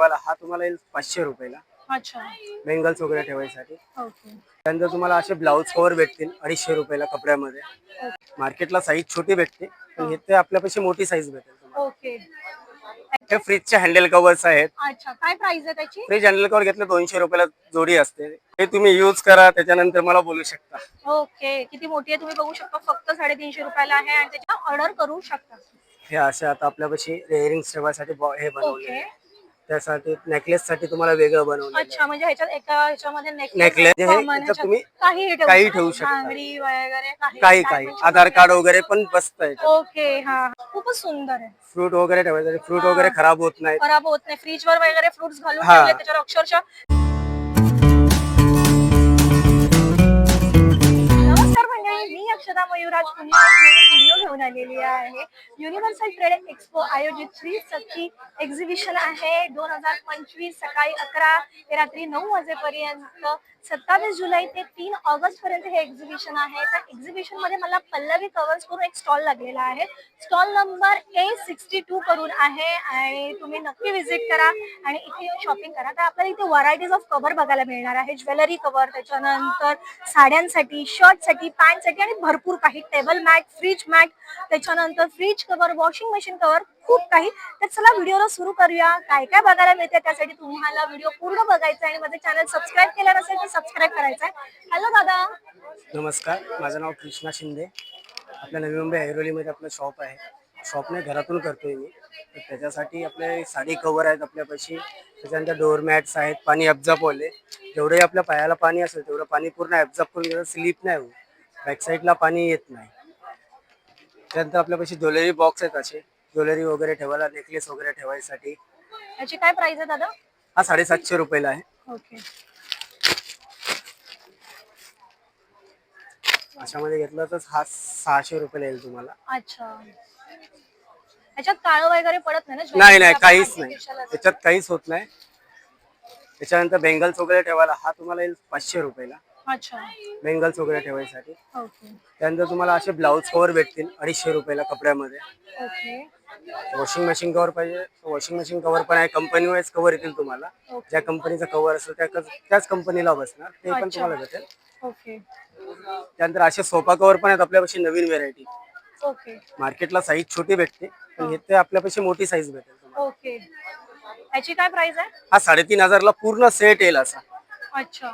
वाला हा तुम्हाला येईल पाचशे रुपयाला. अच्छा. बेंगल्स वगैरे ठेवायसाठी. ओके. त्यानंतर तुम्हाला असे ब्लाऊज कव्हर भेटतील अडीचशे रुपयाला कपड्यामध्ये. मार्केटला साईज छोटी भेटते पण इथे आपल्यापाशी मोठी साईज भेटेल तुम्हाला. ओके. हे फ्रीजचे हँडल कव्हर्स आहेत. अच्छा काय प्राइस आहे त्याची? फ्रीज हँडल कव्हर घेतलं दोनशे रुपयाला जोडी असते. हे तुम्ही यूज करा त्याच्यानंतर मला बोलू शकता. ओके. किती मोठी आहे तुम्ही बघू शकता. फक्त साडेतीनशे रुपयाला आहे आणि त्याच्या ऑर्डर करू शकता. हे असे आता आपल्यापाशी इयरिंग्स ठेवायसाठी बॉ- हे बनवले ओके. त्यासाठी नेकलेस साठी तुम्हाला वेगळं बनवलं अच्छा म्हणजे ह्याच्यात एका ह्याच्यामध्ये Necklace हे ह्याच्यात. तुम्ही काही काही ठेवू शकता. बांगडी वगैरे काही? काही आधार कार्ड वगैरे पण बसत ओके हा खूपच सुंदर आहे. फ्रूट वगैरे ठेवायसाठी फ्रूट वगैरे खराब होत नाहीत. खराब होत नाही. फ्रीज वर वगैरे फ्रुट्स घालून हा. ठेवले त्याच्यावर अक्षरशः झालेली आहे. युनिव्हर्सल ट्रेड एक्सपो आयोजित श्री एक्झिबिशन आहे. दोन हजार पंचवीस सकाळी अकरा ते रात्री नऊ वाजेपर्यंत सत्तावीस जुलै ते तीन ऑगस्ट पर्यंत हे एक्झिबिशन आहे. तर एक्झिबिशनमध्ये मला पल्लवी कवर्स करून एक स्टॉल लागलेला आहे. Stall number A sixty two करून आहे आणि तुम्ही नक्की व्हिजिट करा आणि इथे येऊन शॉपिंग करा. तर आपल्याला इथे व्हरायटीज ऑफ कव्हर बघायला मिळणार आहे. ज्वेलरी कव्हर त्याच्यानंतर साड्यांसाठी शर्टसाठी पॅन्टसाठी आणि भरपूर काही. टेबल मॅट फ्रीज मॅट त्याच्यानंतर fridge cover washing machine cover खूप काही. तर चला व्हिडिओला सुरू करूया. काय काय बघायला मिळते त्यासाठी तुम्हाला व्हिडिओ पूर्ण बघायचा आहे आणि माझं चॅनल सबस्क्राईब केलं नसेल तर सबस्क्राईब करायचं आहे. हॅलो दादा. नमस्कार. माझं नाव कृष्णा शिंदे. आपल्या नवी मुंबई ऐरोलीमध्ये आपलं शॉप आहे. शॉप नाही घरातून करतोय मी. तर त्याच्यासाठी आपले साडी कवर आहेत आपल्यापाशी. त्याच्यानंतर डोअर मॅट्स आहेत पाणी अब्झॉर्ब वाले जेवढंही आपल्या पायाला पाणी असेल तेवढं पाणी पूर्ण अब्झॉर्ब करून स्लीप स्लिप नाही होऊ बॅक साईडला पाणी येत नाही. त्यानंतर आपल्यापाशी ज्वेलरी बॉक्स आहेत असे. ज्वेलरी वगैरे ठेवायला नेकलेस वगैरे ठेवायसाठी. याची काय प्राइस आहे दादा? हा साडेसातशे रुपयाला आहे. ओके अशामध्ये घेतलं तर हा सहाशे रुपयाला येईल तुम्हाला. अच्छा. याच्यात काळं वगैरे पडत नाही ना नाही नाही? काहीच नाही. त्याच्यात काहीच होत नाही. त्याच्यानंतर बेंगल्स वगैरे ठेवायला हा तुम्हाला येईल पाचशे रुपयाला. अच्छा. बेंगल्स वगैरे ठेवायसाठी. ओके. त्यानंतर तुम्हाला असे ब्लाऊज कव्हर भेटतील अडीचशे रुपयाला कपड्यामध्ये. ओके. वॉशिंग मशीन कव्हर पाहिजे. वॉशिंग मशीन कव्हर पण आहे. कंपनी वाईज कव्हर येतील तुम्हाला. ज्या कंपनीचा कव्हर असेल त्या त्याच कंपनीला बसणार. ते पण अच्छा. तुम्हाला भेटेल. ओके. त्यानंतर असे सोफा कव्हर पण आहेत आपल्यापाशी नवीन व्हेरायटी ओके. मार्केटला साईज छोटी भेटते. पण इथे आपल्यापाशी मोठी साईज भेटेल तुम्हाला. ओके. याची काय प्राइस आहे? हा साडेतीन हजारला पूर्ण सेट येईल असा. अच्छा.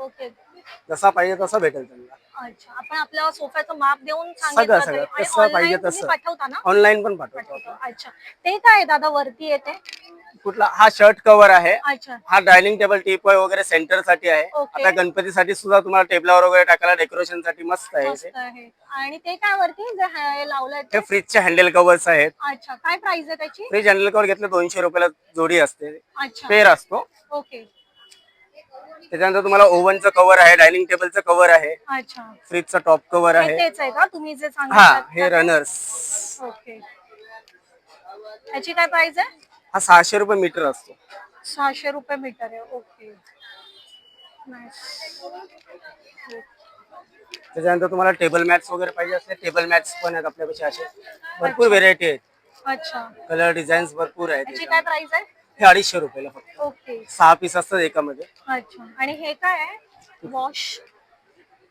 ओके. जसा पाहिजे तसा भेटेल अच्छा आपण आपल्या सोफ्याचं माप देऊन सगळं सांगितलं सगळं तरी- आणि कसं online पाहिजे तुम्ही तसं. पाठवता ना? ऑनलाईन पण पाठवतो आपण. अच्छा. ते काय आहे दादा वरती येते कुठला? हा शर्ट कव्हर आहे. अच्छा. हा डायनिंग टेबल टीपॉय वगैरे सेंटरसाठी आहे. आता गणपतीसाठी सुद्धा तुम्हाला टेबलावर वगैरे टाकायला डेकोरेशनसाठी मस्त आहे मस्त ते. आहे. आणि ते काय वरती? जे हे लावलंय ते? हे फ्रीजचे हँडल कव्हर्स आहेत. अच्छा. काय प्राइस आहे त्याची? फ्रीज हँडल कव्हर घेतलं दोनशे रुपयाला जोडी असते. अच्छा. पेर असतो. ओके. त्याच्यानंतर तुम्हाला ओव्हनचं कव्हर आहे डायनिंग टेबलचं कव्हर आहे अच्छा. फ्रीजचं टॉप कव्हर हे आहे. तेच आहे का? तुम्ही जे हा सांगितलं हे रनर्स ओके याची काय प्राइस आहे? हा सहाशे रुपये मीटर असतो. सहाशे रुपये मीटर आहे. Okay Nice. त्याच्यानंतर तुम्हाला टेबल मॅट्स वगैरे पाहिजे असले टेबल मॅट्स पण आहेत आपल्यापाशी असे. भरपूर व्हेरायटी आहेत. अच्छा. कलर डिझाईन्स भरपूर आहेत याची. काय प्राइस आहे? हे अडीचशे रुपयाला फक्त. ओके. सहा पीस असतात एकामध्ये. अच्छा. आणि हे काय आहे? वॉश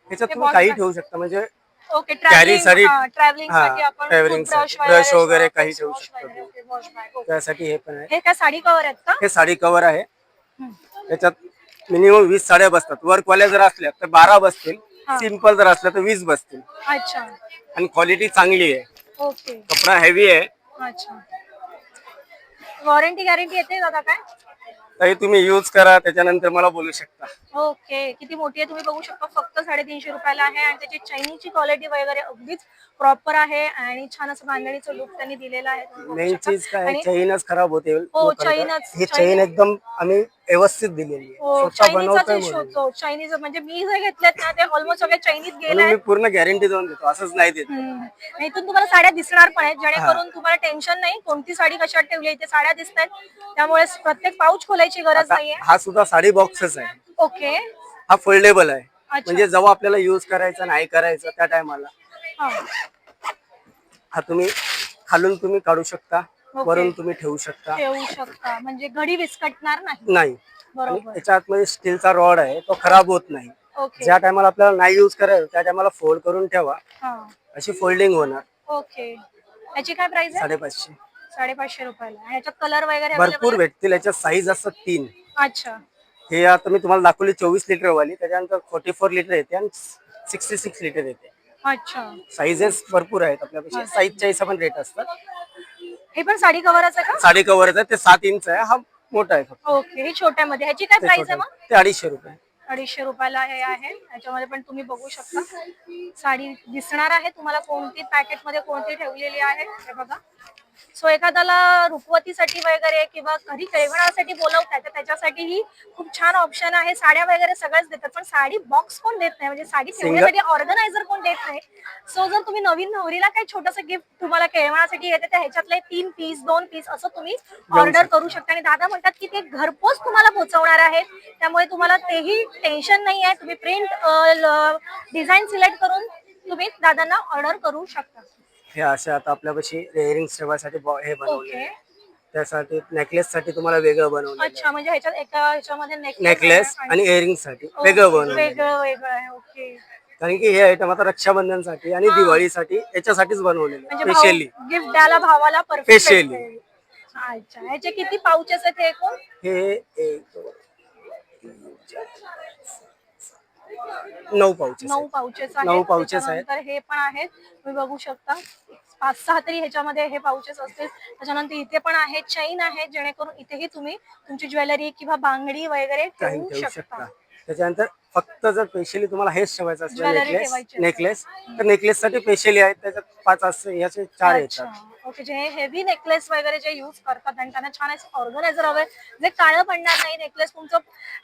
त्याच्यात हे तुम्ही काही. ठेवू शकता म्हणजे ओके Carry साठी- ट्रॅव्हलिंग हा, साठी आपण travelling toothbrush साठी. Brush वगैरे काही ठेवू शकतो. त्यासाठी हे पण आहे. हे काय साडी कव्हर आहेत का? हे साडी कव्हर आहे. हम्म. त्याच्यात मिनिमम वीस साड्या बसतात. वर्कवाल्या जर असल्या तर बारा बसतील. हा. सिंपल जर असल्या तर वीस बसतील. अच्छा. आणि क्वालिटी चांगली आहे. ओके. कपडा हेवी आहे. अच्छा. वॉरंटी गॅरंटी येते दादा काय? तरी तुम्ही यूज करा त्याच्यानंतर मला बोलू शकता. ओके. किती मोठी आहे तुम्ही बघू शकता. फक्त साडेतीनशे रुपयाला आहे आणि त्याची चैनीची क्वालिटी वगैरे अगदीच प्रॉपर आहे आणि छान असं बांधणीचं लुक त्यांनी दिलेलं आहे. तुम्ही बघू मेन शकता. चीज काय आणि- चैनच खराब होते. लोकांना. chainच- ही chain- चैन एकदम आम्ही व्यवस्थित दिलेली आहे. हो स्वतः बनवतोय म्हणून. चायनीज म्हणजे मी जे घेतलेत ना ते ऑलमोस्ट सगळे चायनीज म्हणून गेले मी पूर्ण गॅरंटी देऊन देतो असंच नाही देत. हम्म. इथून तुम्हाला साड्या दिसणार पण आहेत जेणेकरून तुम्हाला टेन्शन नाही कोणती साडी कशात ठेवली इथे साड्या दिसत आहेत त्यामुळे प्रत्येक पाऊच खोलायची गरज नाहीये. हा सुद्धा साडी बॉक्सच आहे. ओके हा फोल्डेबल आहे. अच्छा. म्हणजे जेव्हा आपल्याला युज करायचा नाही करायचं त्या टायमाला हा. हा तुम्ही खालून तुम्ही काढू शकता. वरून तुम्ही ठेवू शकता. ठेवू शकता. म्हणजे घडी विस्कटणार नाही. नाही. आणि बरोबर. याच्या आतमध्ये स्टीलचा रॉड आहे तो खराब होत नाही. ओके. ज्या टायमाला आपल्याला नाही यूज करायचं त्या टायमाला फोल्ड करून ठेवा. हा. अशी फोल्डिंग होणार. ओके. याची काय प्राइस आहे? साडेपाचशे. साडेपाचशे रुपयाला. आणि याच्यात कलर वगैरे भरपूर available भेटतील. याच्या साईज असतात तीन? अच्छा. हे आता मी तुम्हाला दाखवली चोवीस लिटर वाली त्याच्यानंतर फोर्टी फोर लिटर येते आणि सिक्स्टी सिक्स लिटर येते. अच्छा. साईजेस भरपूर आहेत आपल्यापेक्षा साईजच्या हिशोबाने रेट असतात. हे पण साडी कव्हरच आहे का? साडी कव्हर आहे ते सात इंच आहे. हा मोठा आहे फक्त. ओके हे छोट्यामध्ये. ह्याची काय ते प्राइस छोटं आहे मग? आहे. ते अडीचशे रुपये. अडीचशे रुपयाला हे आहे. याच्यामध्ये पण तुम्ही बघू शकता. साडी दिसणार आहे तुम्हाला कोणती पॅकेटमध्ये कोणती ठेवलेली आहे? हे बघा. सो एखाद्याला रुखवतीसाठी वगैरे किंवा घरी केळवणासाठी बोलवताय तर त्याच्यासाठीही खूप छान ऑप्शन आहे. साड्या वगैरे सगळ्याच देतात पण साडी बॉक्स कोण देत नाही? म्हणजे साडी ठेवण्यासाठी ऑर्गनायझर कोण देत नाही? सो जर तुम्ही नवीन नवरीला काही छोटस गिफ्ट तुम्हाला केळवणासाठी येते तर ह्याच्यातले तीन पीस दोन पीस असं तुम्ही ऑर्डर करू शकता. आणि दादा म्हणतात की ते घरपोच तुम्हाला पोहोचवणार आहेत. त्यामुळे तुम्हाला तेही टेन्शन नाही आहे. तुम्ही प्रिंट डिझाईन सिलेक्ट करून तुम्ही दादांना ऑर्डर करू शकता. हे असे आता आपल्यापाशी इयरिंग्स ठेवायसाठी बॉ- हे बनवले ओके त्यासाठी नेकलेस साठी तुम्हाला वेगळं बनवलं अच्छा म्हणजे ह्याच्यात एका ह्याच्यामध्ये नेकलेस आणि इयरिंगसाठी वेगळं बनवलं वेगळं वेगळं आहे. ओके कारण की हे आयटम आता रक्षाबंधनसाठी आणि दिवाळीसाठी याच्यासाठीच बनवलेले म्हणजे स्पेशली गिफ्ट द्यायला भावाला परफेक्ट Specially. अच्छा ह्याचे किती पाऊचेस आहेत हे एकूण? हे एक दोन, तीन, चार, नऊ पाऊचेस नऊ पाऊचेस आहेत. नऊ pouches आहेत. त्याच्यानंतर हे पण आहेत. तुम्ही बघू शकता. पाच सहा तरी ह्याच्यामध्ये हे पाऊचेस असतील. त्याच्यानंतर इथे पण आहे चैन आहे जेणेकरून इथेही तुम्ही तुमची ज्वेलरी किंवा बांगडी वगैरे काही ठेवू ठेवू शकता. शकता. त्याच्यानंतर फक्त जर स्पेशली तुम्हाला हेच ठेवायचं असलं Jewelry नेकलेस ठेवायची असेल. नेकलेस तर नेकलेस साठी स्पेशली आहेत. त्याच्यात पाच असते याचे चार येतात. ओके जे हेवी नेकलेस वगैरे जे युज करतात आणि त्यांना छान ऑर्गनायझर हवे जे काळं पडणार नाही नेकलेस तुमचं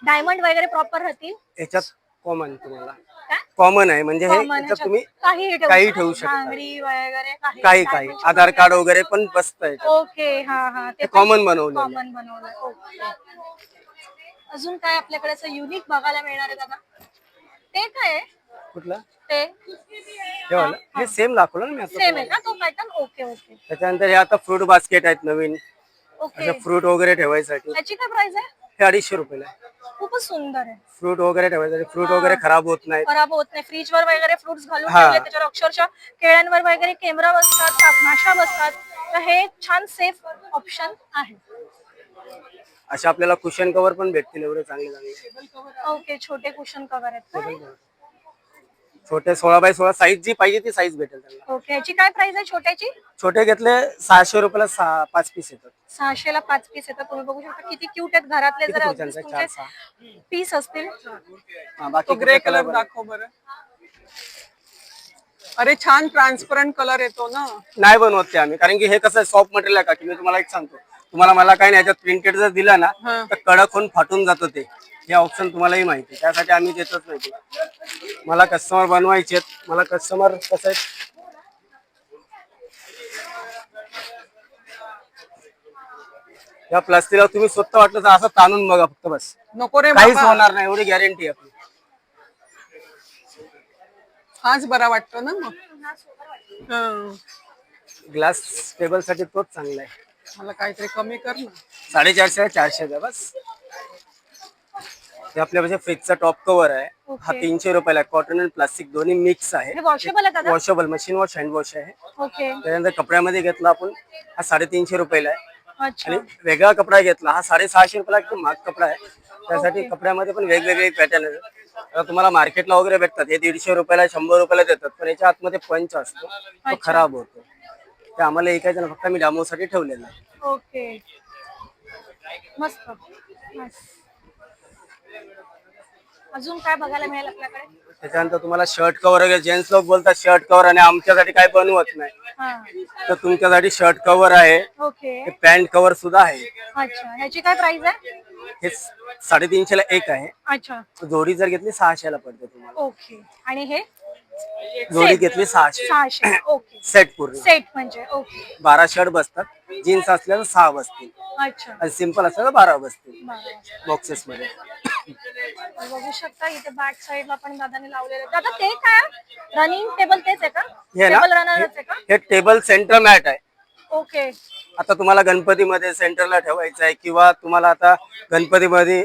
डायमंड वगैरे प्रॉपर राहतील. याच्यात कॉमन तुम्हाला. काय? कॉमन आहे. म्हणजे हे Common याच्यात तुम्ही काही काही ठेवू शकता. वगैरे काही. काही आधार कार्ड वगैरे पण बसत ओके हा हा. ते कॉमन बनवलेलं आहे. कॉमन बनवलं. ओके अजून काय आपल्याकडे असं युनिक बघायला मिळणार आहे दादा? ते काय आहे? कुठला? ते. हे वाला? हे सेम दाखवलं ना मी आता सेम आहे का तो पॅटर्न ओके ओके त्याच्यानंतर हे आता फ्रूट बास्केट आहेत नवीन. ओके फ्रूट वगैरे ठेवायसाठी. याची काय प्राइस आहे? हे अडीचशे रुपयाला आहे. खूपच सुंदर आहे. फ्रूट वगैरे ठेवायसाठी फ्रूट वगैरे खराब होत नाहीत. खराब होत नाही. फ्रीज वर वगैरे फ्रुट्स घालून हा. ठेवले त्याच्यावर अक्षरशः केळ्यांवर वगैरे केमरा बसतात साप- माशा बसतात. तर हे छान सेफ ऑप्शन आहे. असे आपल्याला कुशन कव्हर पण भेटतील एवढे चांगले चांगले ओके छोटे कुशन कव्हर आहेत का? छोटे सोळा बाय सोळा साईज जी पाहिजे ती साईज भेटेल त्यांना. ओके याची काय प्राइस आहे छोट्याची? छोटे घेतले सहाशे रुपयाला सहा पाच पीस येतात. सहाशेला पाच पीस येतात. तुम्ही बघू शकता किती क्यूट आहेत घरातले किती जर चार, तुमचे पीस असतील. हा, बाकी ग्रे कलर. दाखव बरं. अरे छान ट्रान्सपरंट कलर येतो ना. नाही बनवत ते आम्ही कारण की हे कसं सॉफ्ट मटेरियल आहे का? की मी तुम्हाला एक सांगतो. तुम्हाला मला काही नाही याच्यात प्रिंटेड जर दिला ना हा. तर कडक होऊन फाटून जातं ते हे ऑप्शन तुम्हालाही माहिती आहे. त्यासाठी आम्ही देतच नाही ते. मला कस्टमर बनवायचे. मला कस्टमर कसं आहे या प्लास्टिकला तुम्ही स्वतः वाटलं तर असं ताणून बघा फक्त बस नको रे काहीच बाबा होणार नाही एवढी गॅरंटी आपली हाच बरा वाटतो ना मग हं. ग्लास टेबलसाठी तोच चांगला आहे मला काहीतरी कमी कर ना. साडेचारशे चारशे द्या बस. हे आपल्यापाशी फ्रीजचा टॉप कव्हर आहे. हा ओके. तीनशे रुपयाला कॉटन आणि प्लास्टिक दोन्ही मिक्स आहे. वॉशेबल आहे दादा? Washable machine wash hand wash आहे. ओके त्यानंतर कपड्यामध्ये घेतला आपण हा साडेतीनशे रुपयाला आहे. अच्छा. आणि वेगळा कपडा घेतला हा साडेसहाशे रुपयाला एकदम महाग कपडा आहे. त्यासाठी कपड्यामध्ये पण वेगवेगळे पॅटर्न आहेत. आता तुम्हाला मार्केटला वगैरे भेटतात हे दीडशे रुपयाला शंभर रुपयाला देतात पण याच्या आतमध्ये पंच असतो. तो खराब होतो. ते आम्हाला ऐकायचं ना फक्त मी डामोसाठी ठेवलेलं आहे. ओके. मस्त. अजून काय बघायला मिळेल आपल्याकडे? त्याच्यानंतर तुम्हाला शर्ट कव्हर वगैरे जेंट्स लोक बोलतात शर्ट कव्हर आणि आमच्यासाठी काय बनवत नाही. हा. तर तुमच्यासाठी शर्ट कव्हर आहे. ओके. हे पॅन्ट कव्हर सुद्धा आहे. अच्छा. ह्याची काय प्राइस आहे? हे साडेतीनशे ला एक आहे. अच्छा. जोडी जर घेतली सहाशेला पडते तुम्हाला. ओके. आणि हे? जोडी घेतली सहाशे. सहाशे. ओके सेट पूर्ण. सेट म्हणजे ओके बारा शर्ट बसतात. जीन्स असल्यावर सहा बसतील. अच्छा. आणि सिंपल असल्यावर बारा बसतील. बरं. बॉक्सेस मध्ये. बघू शकता इथे बॅक साईडला पण दादाने लावलेले. दादा ते काय? रनिंग टेबल तेच आहे का? हे ना टेबल रनरच आहे का? हे टेबल सेंटर मॅट आहे. ओके आता तुम्हाला गणपतीमध्ये सेंटरला ठेवायचं आहे किंवा तुम्हाला आता गणपतीमध्ये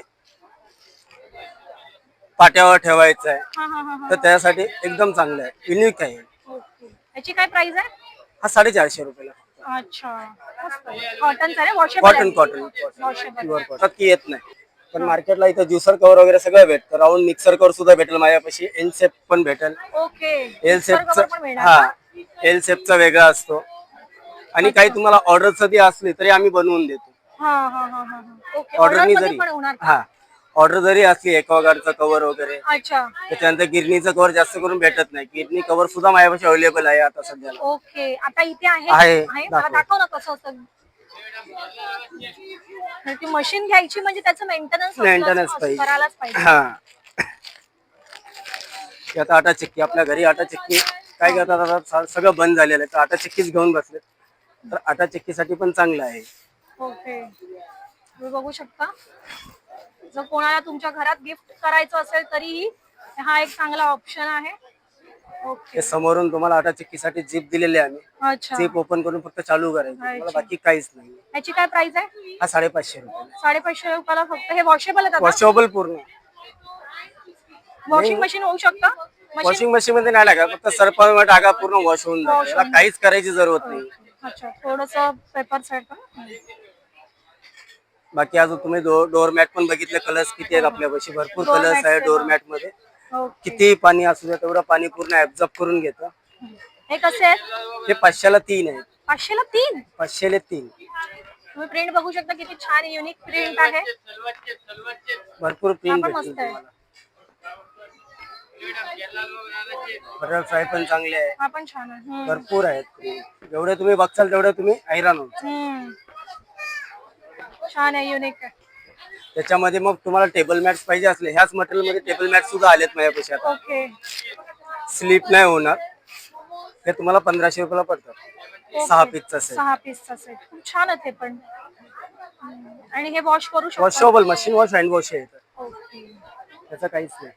पाट्यावर ठेवायचं आहे हा हा हा. तर त्यासाठी एकदम चांगलं आहे. युनिक आहे. ओके. याची काय प्राइस आहे? हा साडेचारशे रुपयाला. अच्छा. कॉटनचा आहे washable cotton cotton washable pure cotton की येत नाही. पण मार्केटला इथं ज्युसर कव्हर वगैरे सगळं भेटतं. राऊंड मिक्सर कव्हर सुद्धा भेटेल माझ्यापाशी. एल सेप पण भेटेल. ओके. एल पण मिळणार हा. का? एल सेपचा वेगळा असतो. आणि काही तुम्हाला ऑर्डर जरी असली तरी आम्ही बनवून देतो. हा हा हा हा हा. ओके. ऑर्डर जरी. पण होणार का? हा. ऑर्डर जरी असली एक्वागार्डचं कव्हर वगैरे अच्छा. त्याच्यानंतर गिरणीचं कव्हर जास्त करून भेटत नाही. गिरणी कव्हर सुद्धा माझ्यापाशी अवेलेबल आहे आता सध्याला. ओके. आता इथे आहे? आहे, मला दाखव. दाखव ना कसं असतं तर ती मशीन घ्यायची म्हणजे त्याचं मेंटेनन्स मेंटेनन्स पाहिजे. करायलाच पाहिजे. हा. हे आता आटा चिक्की आपल्या घरी आटा चिक्की. काय करतात आता? स- सगळं बंद झालेलं आहे. तर आटा चिक्कीच घेऊन बसले तर आटा चिक्कीसाठी पण चांगलं आहे. ओके. तुम्ही बघू शकता. जर कोणाला तुमच्या घरात गिफ्ट करायचं असेल तरीही हा एक चांगला ऑप्शन आहे. ओके समोरून तुम्हाला आटा चिक्कीसाठी जीप दिलेली आहे आम्ही. अच्छा. जीप ओपन करून फक्त चालू करायचं. तुम्हाला अच्छा. बाकी काहीच नाही. याची काय प्राइस आहे? हा साडेपाचशे रुपये. साडेपाचशे रुपयाला फक्त. हे वॉशेबल वॉशेबल पूर्ण. वॉशिंग मशीन होऊ शकतं? मशीन वॉशिंग मशीन मध्ये नाही टाका फक्त सरपण टाका पूर्ण वॉश होऊन जाते. काहीच करायची जरूरत नाही. अच्छा. थोडस पेपर साईड बाकी अजून तुम्ही डोर मॅट पण बघितले कलर्स किती आहेत आपल्यापाशी भरपूर कलर्स आहे आहे, डोर हा. मॅटमध्ये. किती पाणी असू द्या तेवढं पाणी पूर्ण ऍब्झॉर्ब करून घेतं. हे कसे आहेत? हे पाचशेला तीन आहे पाचशेला तीन? पाचशेले तीन. तुम्ही प्रिंट बघू शकता किती छान युनिक प्रिंट आहे. भरपूर प्रिंट. तुम्हाला. बटरफ्लाय पण चांगले आहे. भरपूर आहेत. जेवढे तुम्ही बघचाल तेवढे तुम्ही हैराण होता हम्म. छान आहे युनिक आहे. त्याच्यामध्ये मग तुम्हाला टेबल मॅट्स पाहिजे असले ह्याच मटेरियलमध्ये टेबल मॅट सुद्धा आलेत माझ्यापाशी आता ओके. स्लीप नाही होणार. हे तुम्हाला पंधराशे रुपयाला पडतात. सहा पीसचा सेट सहा पीसचा सेट खूप छान आहे ते पण. हम्म. आणि हे वॉश करू शकतो. Washable machine wash hand wash आहे. ओके. त्याचं काहीच नाही.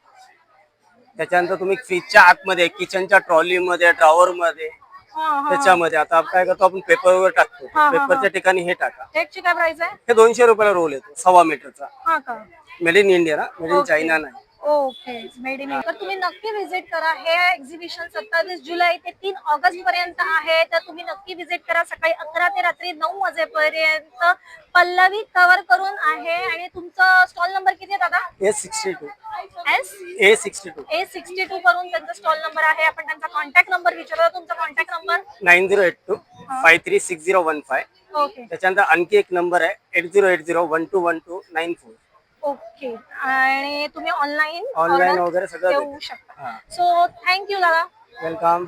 त्याच्यानंतर तुम्ही फ्रीजच्या आतमध्ये किचनच्या ट्रॉलीमध्ये ड्रॉवर मध्ये हा हा त्याच्यामध्ये. आता आपण काय करतो आपण पेपर वगैरे टाकतो. हा, हा. पेपरच्या ठिकाणी हे टाका. टेकची काय प्राइस आहे? हे दोनशे रुपयाला रोल येतो सव्वा मीटरचा हा का? मेड इन इंडिया ना? Made in. चायना नाही. ओके मेड इन तर तुम्ही नक्की विजिट करा. हे एक्झिबिशन सत्तावीस जुलै ते तीन ऑगस्ट पर्यंत आहे. तर तुम्ही नक्की विजिट करा. सकाळी अकरा ते रात्री नऊ वाजेपर्यंत पल्लवी कव्हर करून आहे. आणि तुमचा स्टॉल नंबर किती आहे दादा? A sixty two S A sixty two A sixty two करून त्यांचा स्टॉल नंबर आहे. आपण त्यांचा कॉन्टॅक्ट नंबर विचारतो. तुमचा contact number nine zero eight two five three six zero one five okay. त्याच्यानंतर आणखी एक नंबर आहे. Eight zero eight zero one two one two nine four okay आणि तुम्ही ऑनलाईन Online वगैरे सगळं देऊ. शकता हा. सो थँक्यू दादा वेलकम